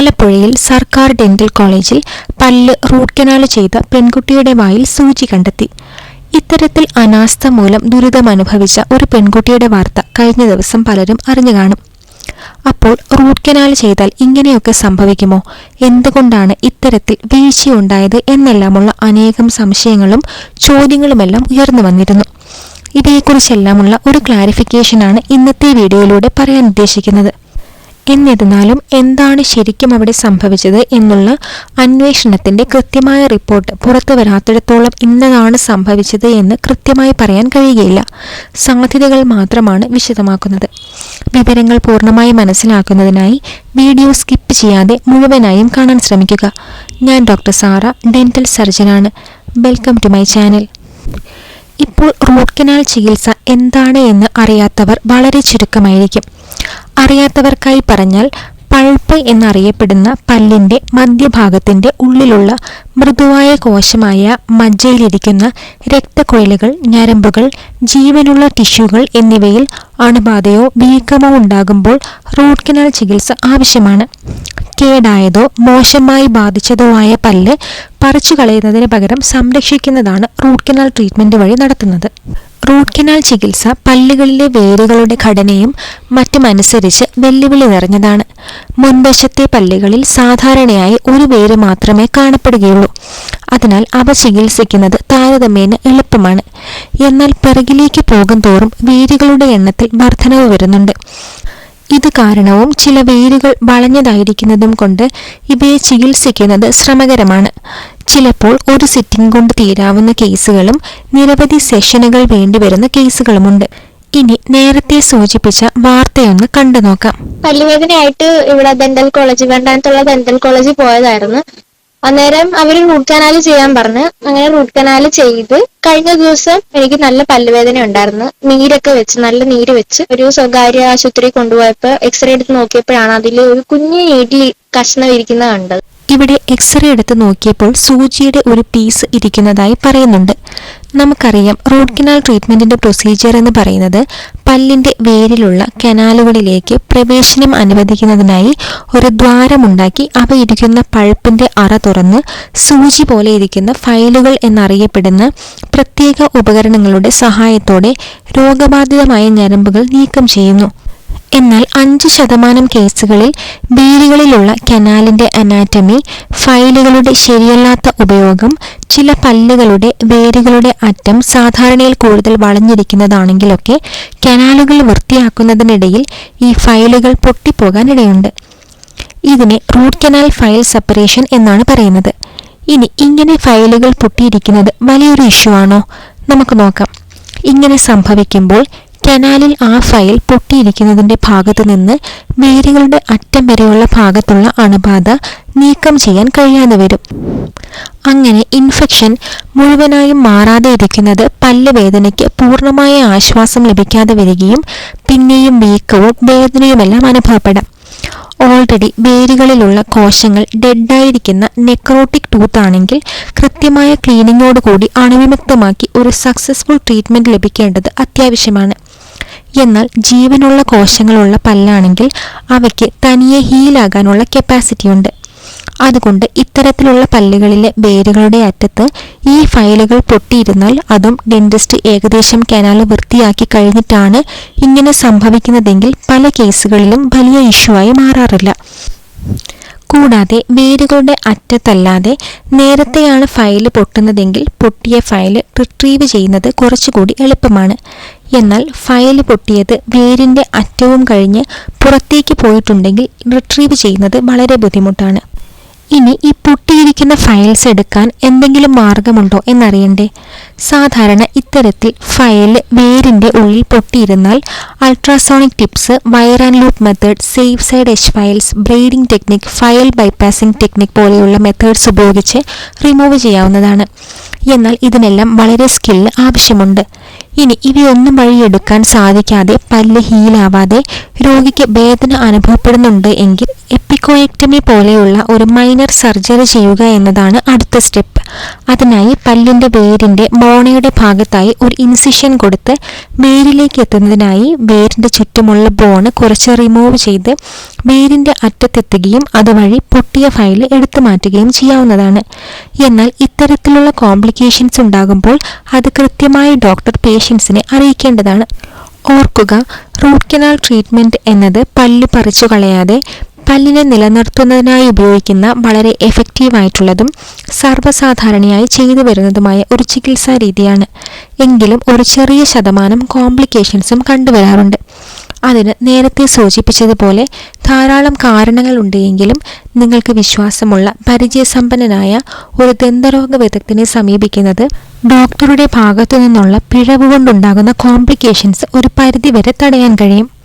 ആലപ്പുഴയിൽ സർക്കാർ ഡെന്റൽ കോളേജിൽ പല്ല് റൂട്ട് കനാൽ ചെയ്ത പെൺകുട്ടിയുടെ വായിൽ സൂചി കണ്ടെത്തി. ഇത്തരത്തിൽ അനാസ്ഥ മൂലം ദുരിതമനുഭവിച്ച ഒരു പെൺകുട്ടിയുടെ വാർത്ത കഴിഞ്ഞ ദിവസം പലരും അറിഞ്ഞു കാണും. അപ്പോൾ റൂട്ട് കനാൽ ചെയ്താൽ ഇങ്ങനെയൊക്കെ സംഭവിക്കുമോ? എന്തുകൊണ്ടാണ് ഇത്തരത്തിൽ വീഴ്ചയുണ്ടായത് എന്നെല്ലാമുള്ള അനേകം സംശയങ്ങളും ചോദ്യങ്ങളുമെല്ലാം ഉയർന്നു വന്നിരുന്നു. ഇവയെക്കുറിച്ചെല്ലാമുള്ള ഒരു ക്ലാരിഫിക്കേഷനാണ് ഇന്നത്തെ വീഡിയോയിലൂടെ പറയാൻ ഉദ്ദേശിക്കുന്നത്. എന്നിരുന്നാലും എന്താണ് ശരിക്കും അവിടെ സംഭവിച്ചത് എന്നുള്ള അന്വേഷണത്തിന്റെ കൃത്യമായ റിപ്പോർട്ട് പുറത്തു വരാത്തിടത്തോളം ഇന്നതാണ് സംഭവിച്ചത് എന്ന് കൃത്യമായി പറയാൻ കഴിയുകയില്ല. സാധ്യതകൾ മാത്രമാണ് വിശദമാക്കുന്നത്. വിവരങ്ങൾ പൂർണമായി മനസ്സിലാക്കുന്നതിനായി വീഡിയോ സ്കിപ്പ് ചെയ്യാതെ മുഴുവനായും കാണാൻ ശ്രമിക്കുക. ഞാൻ doctor Sara dental സർജനാണ്. Welcome to my channel. ഇപ്പോൾ റൂട്ട് കനാൽ ചികിത്സ എന്താണ് എന്ന് അറിയാത്തവർ വളരെ ചുരുക്കമായിരിക്കും. അറിയാത്തവർക്കായി പറഞ്ഞാൽ പൾപ്പ് എന്നറിയപ്പെടുന്ന പല്ലിന്റെ മധ്യഭാഗത്തിന്റെ ഉള്ളിലുള്ള മൃദുവായ കോശമായ മജ്ജയിലിരിക്കുന്ന രക്തക്കുഴലുകൾ ഞരമ്പുകൾ ജീവനുള്ള ടിഷ്യൂകൾ എന്നിവയിൽ അണുബാധയോ വീക്കമോ ഉണ്ടാകുമ്പോൾ റൂട്ട് കനാൽ ചികിത്സ ആവശ്യമാണ്. കേടായതോ മോശമായി ബാധിച്ചതോ ആയ പല്ല് പറിച്ചു കളയുന്നതിന് പകരം സംരക്ഷിക്കുന്നതാണ് റൂട്ട് കനാൽ ട്രീറ്റ്മെന്റ് വഴി നടത്തുന്നത്. റൂട്ട് കനാൽ ചികിത്സ പല്ലുകളിലെ വേരുകളുടെ ഘടനയും മറ്റുമനുസരിച്ച് വെല്ലുവിളി നിറഞ്ഞതാണ്. മുൻവശത്തെ പല്ലുകളിൽ സാധാരണയായി ഒരു വേര് മാത്രമേ കാണപ്പെടുകയുള്ളൂ. അതിനാൽ അവ ചികിത്സിക്കുന്നത് താരതമ്യേന എളുപ്പമാണ്. എന്നാൽ പിറകിലേക്ക് പോകും തോറും വേരുകളുടെ എണ്ണത്തിൽ വർധനവ് വരുന്നുണ്ട്. ഇത് കാരണവും ചില വേരുകൾ വളഞ്ഞതായിരിക്കുന്നതും കൊണ്ട് ഇവയെ ചികിത്സിക്കുന്നത് ശ്രമകരമാണ്. ചിലപ്പോൾ ഒരു സിറ്റിംഗ് കൊണ്ട് തീരാവുന്ന കേസുകളും നിരവധി സെഷനുകൾ വേണ്ടിവരുന്ന കേസുകളുമുണ്ട്. ഇനി നേരത്തെ സൂചിപ്പിച്ച വാർത്തയൊന്ന് കണ്ടു നോക്കാം. പല്ലുവേദനയായിട്ട് ഇവിടെ ഡെന്റൽ കോളേജ് വേണ്ടാനത്തുള്ള ഡെന്റൽ കോളേജ് പോയതായിരുന്നു. അന്നേരം അവർ റൂട്ട് കനാല് ചെയ്യാൻ പറഞ്ഞ്. അങ്ങനെ റൂട്ട് കനാല് ചെയ്ത് കഴിഞ്ഞ ദിവസം എനിക്ക് നല്ല പല്ലുവേദന ഉണ്ടായിരുന്നു. നീരൊക്കെ വെച്ച് നല്ല നീര് വെച്ച് ഒരു സ്വകാര്യ ആശുപത്രി കൊണ്ടുപോയപ്പോ എക്സ്റേ എടുത്ത് നോക്കിയപ്പോഴാണ് അതിൽ ഒരു കുഞ്ഞു നീട്ടിൽ കഷ്ണം ഇരിക്കുന്നത് കണ്ടത്. ഇവിടെ എക്സ്റേ എടുത്ത് നോക്കിയപ്പോൾ സൂചിയുടെ ഒരു പീസ് ഇരിക്കുന്നതായി പറയുന്നുണ്ട്. നമുക്കറിയാം റൂട്ട് കനാൽ ട്രീറ്റ്മെന്റിന്റെ പ്രൊസീജിയർ എന്ന് പറയുന്നത് പല്ലിന്റെ വേരിലുള്ള കനാലുകളിലേക്ക് പ്രവേശനം അനുവദിക്കുന്നതിനായി ഒരു ദ്വാരമുണ്ടാക്കി അവ ഇരിക്കുന്ന പഴുപ്പിന്റെ അറ തുറന്ന് സൂചി പോലെ ഇരിക്കുന്ന ഫയലുകൾ എന്നറിയപ്പെടുന്ന പ്രത്യേക ഉപകരണങ്ങളുടെ സഹായത്തോടെ രോഗബാധിതമായ ഞരമ്പുകൾ നീക്കം ചെയ്യുന്നു. എന്നാൽ അഞ്ച് ശതമാനം കേസുകളിൽ ബീലുകളിലുള്ള കനാലിന്റെ അനാറ്റമി ഫയലുകളുടെ ശരിയല്ലാത്ത ഉപയോഗം ചില പല്ലുകളുടെ വേരുകളുടെ അറ്റം സാധാരണയിൽ കൂടുതൽ വളഞ്ഞിരിക്കുന്നതാണെങ്കിലൊക്കെ കനാലുകൾ വൃത്തിയാക്കുന്നതിനിടയിൽ ഈ ഫയലുകൾ പൊട്ടിപ്പോകാൻ ഇടയുണ്ട് ഇതിനെ റൂട്ട് കനാൽ ഫയൽ സെപ്പറേഷൻ എന്നാണ് പറയുന്നത്. ഇനി ഇങ്ങനെ ഫയലുകൾ പൊട്ടിയിരിക്കുന്നത് വലിയൊരു ഇഷ്യൂ ആണോ? നമുക്ക് നോക്കാം. ഇങ്ങനെ സംഭവിക്കുമ്പോൾ കനാലിൽ ആ ഫയൽ പൊട്ടിയിരിക്കുന്നതിന്റെ ഭാഗത്തു നിന്ന് വേരുകളുടെ അറ്റം വരെയുള്ള ഭാഗത്തുള്ള അണുബാധ നീക്കം ചെയ്യാൻ കഴിയാതെ വരും. അങ്ങനെ ഇൻഫെക്ഷൻ മുഴുവനായും മാറാതെ ഇരിക്കുന്നത് പല്ല് വേദനയ്ക്ക് പൂർണമായ ആശ്വാസം ലഭിക്കാതെ വരികയും പിന്നെയും വീക്കവും വേദനയുമെല്ലാം അനുഭവപ്പെടാം. ഓൾറെഡി വേരുകളിലുള്ള കോശങ്ങൾ ഡെഡായിരിക്കുന്ന നെക്രോട്ടിക് ടൂത്ത് ആണെങ്കിൽ കൃത്യമായ ക്ലീനിങ്ങോടുകൂടി അണുവിമുക്തമാക്കി ഒരു സക്സസ്ഫുൾ ട്രീറ്റ്മെന്റ് ലഭിക്കേണ്ടത് അത്യാവശ്യമാണ്. എന്നാൽ ജീവനുള്ള കോശങ്ങളുള്ള പല്ലാണെങ്കിൽ അവയ്ക്ക് തനിയെ ഹീലാകാനുള്ള കപ്പാസിറ്റിയുണ്ട് അതുകൊണ്ട് ഇത്തരത്തിലുള്ള പല്ലുകളിലെ വേരുകളുടെ അറ്റത്ത് ഈ ഫയലുകൾ പൊട്ടിയിരുന്നാൽ അതും ഡെന്റിസ്റ്റ് ഏകദേശം കനാൽ വൃത്തിയാക്കി കഴിഞ്ഞിട്ടാണ് ഇങ്ങനെ സംഭവിക്കുന്നതെങ്കിൽ പല കേസുകളിലും വലിയ ഇഷ്യൂ ആയി മാറാറില്ല. കൂടാതെ വേരുകളുടെ അറ്റത്തല്ലാതെ നേരത്തെയാണ് ഫയൽ പൊട്ടുന്നതെങ്കിൽ പൊട്ടിയ ഫയൽ റിട്രീവ് ചെയ്യുന്നത് കുറച്ചുകൂടി എളുപ്പമാണ്. എന്നാൽ ഫയൽ പൊട്ടിയത് വേരിന്റെ അറ്റവും കഴിഞ്ഞ് പുറത്തേക്ക് പോയിട്ടുണ്ടെങ്കിൽ റിട്രീവ് ചെയ്യുന്നത് വളരെ ബുദ്ധിമുട്ടാണ്. ഇനി ഈ പൊട്ടിയിരിക്കുന്ന ഫയൽസ് എടുക്കാൻ എന്തെങ്കിലും മാർഗമുണ്ടോ എന്നറിയണ്ടേ? സാധാരണ ഇത്തരത്തിൽ ഫയൽ വേരിന്റെ ഉള്ളിൽ പൊട്ടിയിരുന്നാൽ ultrasonic tips wire and loop method safe side H files braiding technique file bypassing technique പോലെയുള്ള മെത്തേഡ്സ് ഉപയോഗിച്ച് റിമൂവ് ചെയ്യാവുന്നതാണ്. എന്നാൽ ഇതിനെല്ലാം വളരെ സ്കില്ല് ആവശ്യമുണ്ട്. ഇനി ഇവയൊന്നും വഴി എടുക്കാൻ സാധിക്കാതെ പല്ല് ഹീലാവാതെ രോഗിക്ക് വേദന അനുഭവപ്പെടുന്നുണ്ട് എങ്കിൽ എപ്പിക്കോയക്ടമി പോലെയുള്ള ഒരു മൈനർ സർജറി ചെയ്യുക എന്നതാണ് അടുത്ത സ്റ്റെപ്പ്. അതിനായി പല്ലിന്റെ വേരിന്റെ മോണയുടെ ഭാഗത്തായി ഒരു ഇൻസിഷൻ കൊടുത്ത് വേരിലേക്ക് എത്തുന്നതിനായി വേരിന്റെ ചുറ്റുമുള്ള ബോണ് കുറച്ച് റിമൂവ് ചെയ്ത് വേരിന്റെ അറ്റത്തെത്തുകയും അതുവഴി പൊട്ടിയ ഫയൽ എടുത്തു മാറ്റുകയും ചെയ്യാവുന്നതാണ്. എന്നാൽ ഇത്തരത്തിലുള്ള കോംപ്ലിക്കേഷൻസ് ഉണ്ടാകുമ്പോൾ അത് കൃത്യമായി ഡോക്ടർ പേഷ്യൻസിനെ അറിയിക്കേണ്ടതാണ്. ഓർക്കുക റൂട്ട് കനാൽ ട്രീറ്റ്മെന്റ് എന്നത് പല്ല് പറിച്ചു കളയാതെ പല്ലിനെ നിലനിർത്തുന്നതിനായി ഉപയോഗിക്കുന്ന വളരെ എഫക്റ്റീവായിട്ടുള്ളതും സർവസാധാരണയായി ചെയ്തു വരുന്നതുമായ ഒരു ചികിത്സാ രീതിയാണ്. എങ്കിലും ഒരു ചെറിയ ശതമാനം കോംപ്ലിക്കേഷൻസും കണ്ടുവരാറുണ്ട്. അതിന് നേരത്തെ സൂചിപ്പിച്ചതുപോലെ ധാരാളം കാരണങ്ങൾ ഉണ്ടെങ്കിലും നിങ്ങൾക്ക് വിശ്വാസമുള്ള പരിചയസമ്പന്നനായ ഒരു ദന്തരോഗ വിദഗ്ധനെ സമീപിക്കുന്നത് ഡോക്ടറുടെ ഭാഗത്തു നിന്നുള്ള പിഴവ് കോംപ്ലിക്കേഷൻസ് ഒരു പരിധിവരെ തടയാൻ കഴിയും.